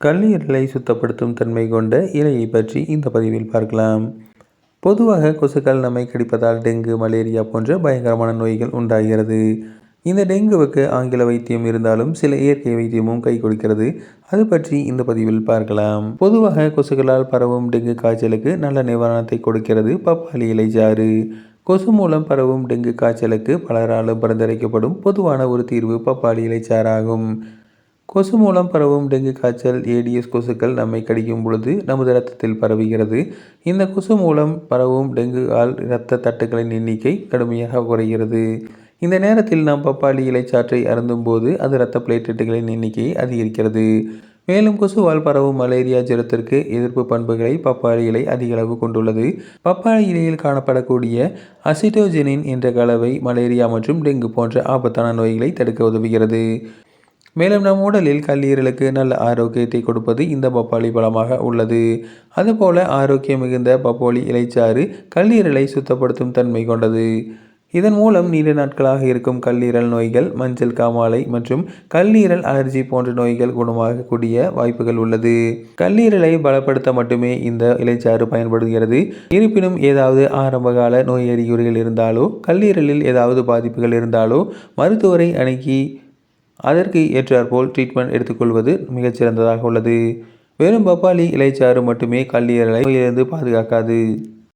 கல்லீரலை சுத்தப்படுத்தும் தன்மை கொண்ட இலையை பற்றி இந்த பதிவில் பார்க்கலாம். பொதுவாக கொசுக்கள் நம்மை கடிப்பதால் டெங்கு மலேரியா போன்ற பயங்கரமான நோய்கள் உண்டாகிறது. இந்த டெங்குவுக்கு ஆங்கில வைத்தியம் இருந்தாலும் சில இயற்கை வைத்தியமும் கை கொடுக்கிறது. அது பற்றி இந்த பதிவில் பார்க்கலாம். பொதுவாக கொசுக்களால் பரவும் டெங்கு காய்ச்சலுக்கு நல்ல நிவாரணத்தை கொடுக்கிறது பப்பாளி இலை சாறு கொசு மூலம் பரவும் டெங்கு காய்ச்சலுக்கு பலராலும் பரிந்துரைக்கப்படும் பொதுவான ஒரு தீர்வு பப்பாளி இலைச்சாறாகும் கொசு மூலம் பரவும் டெங்கு காய்ச்சல் ஏடிஎஸ் கொசுக்கள் நம்மை கடிக்கும் பொழுது நமது இரத்தத்தில் பரவுகிறது. இந்த கொசு மூலம் பரவும் டெங்கு ஆல் இரத்த தட்டுகளின் எண்ணிக்கை கடுமையாக குறைகிறது. இந்த நேரத்தில் நாம் பப்பாளி இலைச்சாற்றை அருந்தும் போது அது இரத்த பிளேட்டெட்டுகளின் எண்ணிக்கையை அதிகரிக்கிறது. மேலும் கொசுவால் பரவும் மலேரியா ஜுரத்திற்கு எதிர்ப்பு பண்புகளை பப்பாளி இலை அதிக அளவு கொண்டுள்ளது. பப்பாளி இலையில் காணப்படக்கூடிய அசிட்டோஜெனின் என்ற கலவை மலேரியா மற்றும் டெங்கு போன்ற ஆபத்தான நோய்களை தடுக்க உதவுகிறது. மேலும் நம் உடலில் கல்லீரலுக்கு நல்ல ஆரோக்கியத்தை கொடுப்பது இந்த பப்பாளி பழமாக உள்ளது. அதுபோல ஆரோக்கியம் மிகுந்த பப்பாளி இலைச்சாறு கல்லீரலை சுத்தப்படுத்தும் தன்மை கொண்டது. இதன் மூலம் நீண்ட நாட்களாக இருக்கும் கல்லீரல் நோய்கள் மஞ்சள் காமாலை மற்றும் கல்லீரல் அலர்ஜி போன்ற நோய்கள் குணமாகக்கூடிய வாய்ப்புகள் உள்ளது. கல்லீரலை பலப்படுத்த மட்டுமே இந்த இலைச்சாறு பயன்படுகிறது. இருப்பினும் ஏதாவது ஆரம்பகால நோய் அறிகுறிகள் இருந்தாலோ கல்லீரலில் ஏதாவது பாதிப்புகள் இருந்தாலோ மருத்துவரை அணுகி அதற்கு ஏற்றாற்போல் ட்ரீட்மெண்ட் எடுத்துக்கொள்வது மிகச்சிறந்ததாக உள்ளது. வெறும் பப்பாளி இலைச்சாறு மட்டுமே கல்லீரலை நோயிலிருந்து பாதுகாக்காது.